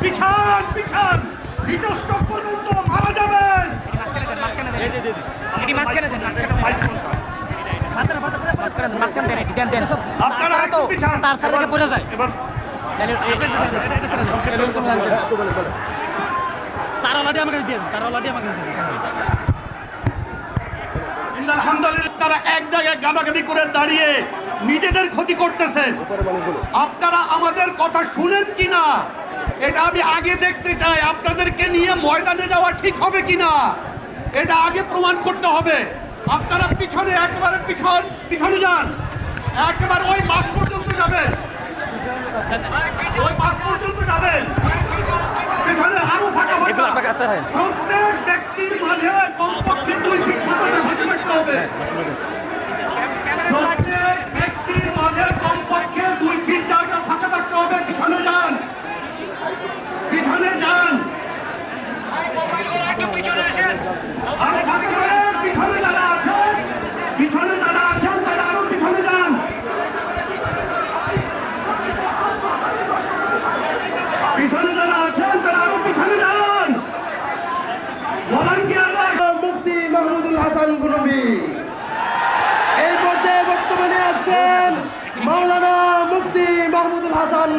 পিছান পিছান হিটস্টক পর্যন্ত মারা যাবেন তার সাথে থেকে পড়ে যায় এবার তারা লাঠি আমাকে দিয়ে দেন তারা লাঠি আমাকে দিয়ে দেন আলহামদুলিল্লাহ তারা এক জায়গায় গাদাগাদি করে দাঁড়িয়ে নিজেদের ক্ষতি করতেছেন। আপনারা আমাদের কথা শুনেন কিনা? এটা আমি আগে দেখতে চাই আপনাদেরকে নিয়ে ময়দানে যাওয়া ঠিক হবে কিনা? এটা আগে প্রমাণ করতে হবে। আপনারা পিছনে একেবারে পিছন পিছনে যান। একেবারে ওই মাস পর্যন্ত যাবেন। ওই মাস পর্যন্ত যাবেন। পিছনে আরও ফাঁকা প্রত্যেক ব্যক্তির মাঝে কমপক্ষে দুই ফিট ফাঁকা ফাঁকা রাখতে হবে। প্রত্যেক ব্যক্তির মাঝে কমপক্ষে দুই ফিট জায়গা ফাঁকা থাকতে হবে পিছনে যান। পিছনে যান আরও ফাঁকা করেন, পিছনে যারা আছেন পিছনে যারা আছেন তারা আরও পিছনে যান পিছনে যারা আছেন তারা আরও পিছনে যান ভলান্টিয়াররা মুফতি মাহমুদুল হাসান এই পর্যায়ে বর্তমানে আসছেন মাওলানা মুফতি মাহমুদুল হাসান